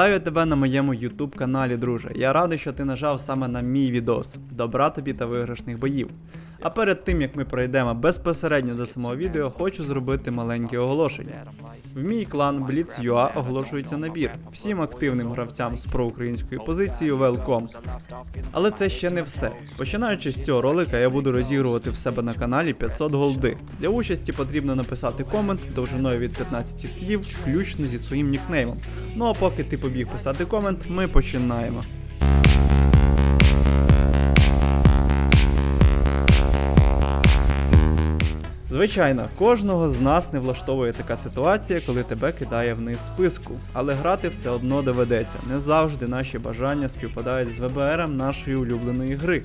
Вітаю тебе на моєму YouTube каналі, друже. Я радий, що ти нажав саме на мій відос. Добра тобі та виграшних боїв. А перед тим як ми пройдемо безпосередньо до самого відео, хочу зробити маленьке оголошення. В мій клан Blitz.ua оголошується набір всім активним гравцям з проукраїнською позицією Welcome. Але це ще не все. Починаючи з цього ролика, я буду розігрувати в себе на каналі 500 голди. Для участі потрібно написати комент довжиною від 15 слів, включно зі своїм нікнеймом. Ну а поки ти побіг писати комент, ми починаємо. Звичайно, кожного з нас не влаштовує така ситуація, коли тебе кидає вниз списку, але грати все одно доведеться. Не завжди наші бажання співпадають з ВБРом нашої улюбленої гри.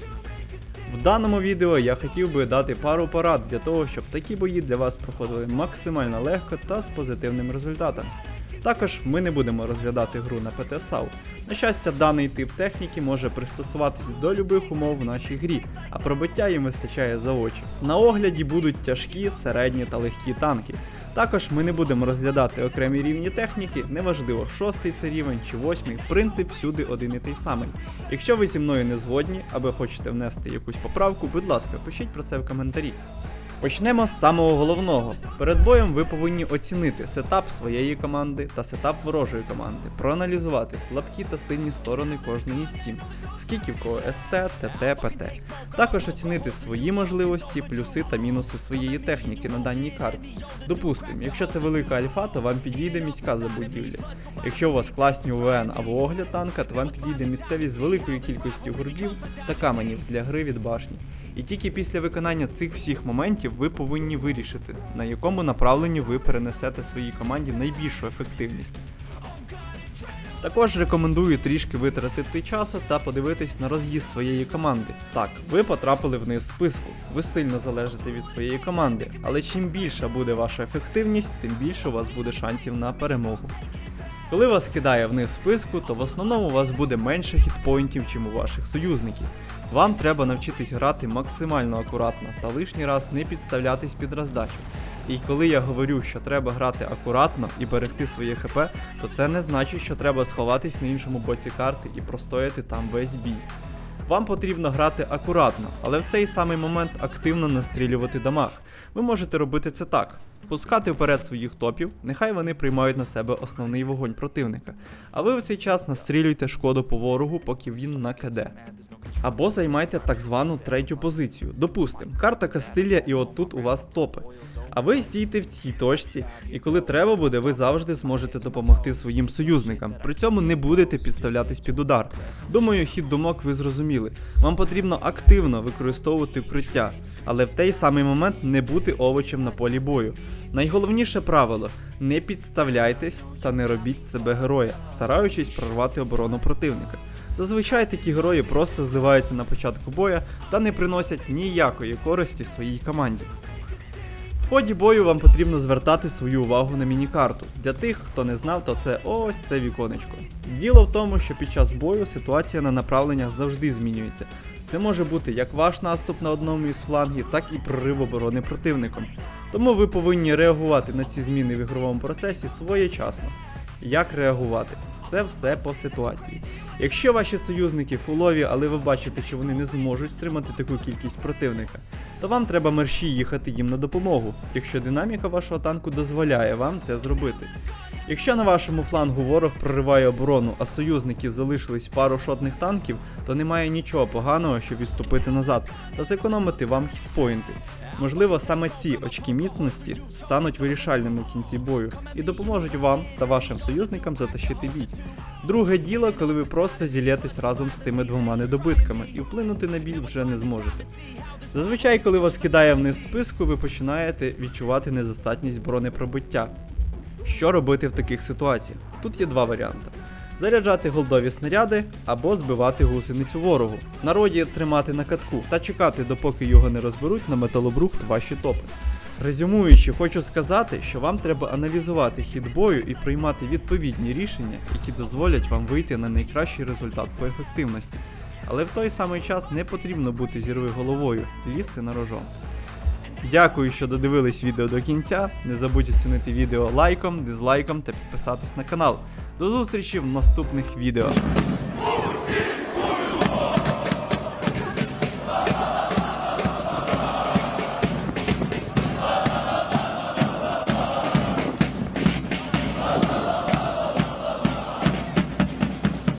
В даному відео я хотів би дати пару порад для того, щоб такі бої для вас проходили максимально легко та з позитивним результатом. Також ми не будемо розглядати гру на ПТСАУ. На щастя, даний тип техніки може пристосуватись до любих умов в нашій грі, а пробиття їм вистачає за очі. На огляді будуть тяжкі, середні та легкі танки. Також ми не будемо розглядати окремі рівні техніки, неважливо, шостий це рівень чи восьмий, принцип всюди один і той самий. Якщо ви зі мною не згодні, або хочете внести якусь поправку, будь ласка, пишіть про це в коментарі. Почнемо з самого головного. Перед боєм ви повинні оцінити сетап своєї команди та сетап ворожої команди, проаналізувати слабкі та сильні сторони кожної з тім, скільки в кого СТ, ТТ, ПТ. Також оцінити свої можливості, плюси та мінуси своєї техніки на даній карті. Допустимо, якщо це велика альфа, то вам підійде міська забудівля. Якщо у вас класні УВН або огляд танка, то вам підійде місцевість з великою кількістю гурдів та каменів для гри від башні. І тільки після виконання цих всіх моментів ви повинні вирішити, на якому направленні ви перенесете своїй команді найбільшу ефективність. Також рекомендую трішки витратити часу та подивитись на роз'їзд своєї команди. Так, ви потрапили вниз списку, ви сильно залежите від своєї команди, але чим більша буде ваша ефективність, тим більше у вас буде шансів на перемогу. Коли вас кидає вниз списку, то в основному у вас буде менше хітпоінтів, чим у ваших союзників. Вам треба навчитись грати максимально акуратно та лишній раз не підставлятись під роздачу. І коли я говорю, що треба грати акуратно і берегти своє ХП, то це не значить, що треба сховатись на іншому боці карти і простояти там весь бій. Вам потрібно грати акуратно, але в цей самий момент активно настрілювати дамаг. Ви можете робити це так: пускати вперед своїх топів, нехай вони приймають на себе основний вогонь противника. А ви в цей час настрілюйте шкоду по ворогу, поки він на. Або займайте так звану третю позицію. Допустим, карта Кастилія і от тут у вас топи. А ви стійте в цій точці, і коли треба буде, ви завжди зможете допомогти своїм союзникам. При цьому не будете підставлятись під удар. Думаю, хід думок ви зрозуміли. Вам потрібно активно використовувати вкриття, але в той самий момент не бути овочем на полі бою. Найголовніше правило не підставляйтесь та не робіть себе героя, стараючись прорвати оборону противника. Зазвичай такі герої просто зливаються на початку боя та не приносять ніякої користі своїй команді. В ході бою вам потрібно звертати свою увагу на міні-карту. Для тих, хто не знав, то це ось це віконечко. Діло в тому, що під час бою ситуація на направленнях завжди змінюється. Це може бути як ваш наступ на одному із флангів, так і прорив оборони противником. Тому ви повинні реагувати на ці зміни в ігровому процесі своєчасно. Як реагувати? Це все по ситуації. Якщо ваші союзники фулові, але ви бачите, що вони не зможуть стримати таку кількість противника, то вам треба мерші їхати їм на допомогу, якщо динаміка вашого танку дозволяє вам це зробити. Якщо на вашому флангу ворог прориває оборону, а союзників залишились пару шотних танків, то немає нічого поганого, щоб відступити назад та зекономити вам хітпоінти. Можливо, саме ці очки міцності стануть вирішальними в кінці бою і допоможуть вам та вашим союзникам затащити бій. Друге діло, коли ви просто зілєтесь разом з тими двома недобитками і вплинути на бій вже не зможете. Зазвичай, коли вас кидає вниз списку, ви починаєте відчувати недостатність бронепробиття. Що робити в таких ситуаціях? Тут є два варіанти: заряджати голдові снаряди або збивати гусеницю ворогу, народі тримати на катку та чекати, допоки його не розберуть на металобрухт ваші топи. Резюмуючи, хочу сказати, що вам треба аналізувати хід бою і приймати відповідні рішення, які дозволять вам вийти на найкращий результат по ефективності. Але в той самий час не потрібно бути зірви головою, лізти на рожон. Дякую, що додивились відео до кінця. Не забудь оцінити відео лайком, дизлайком та підписатись на канал. До зустрічі в наступних відео.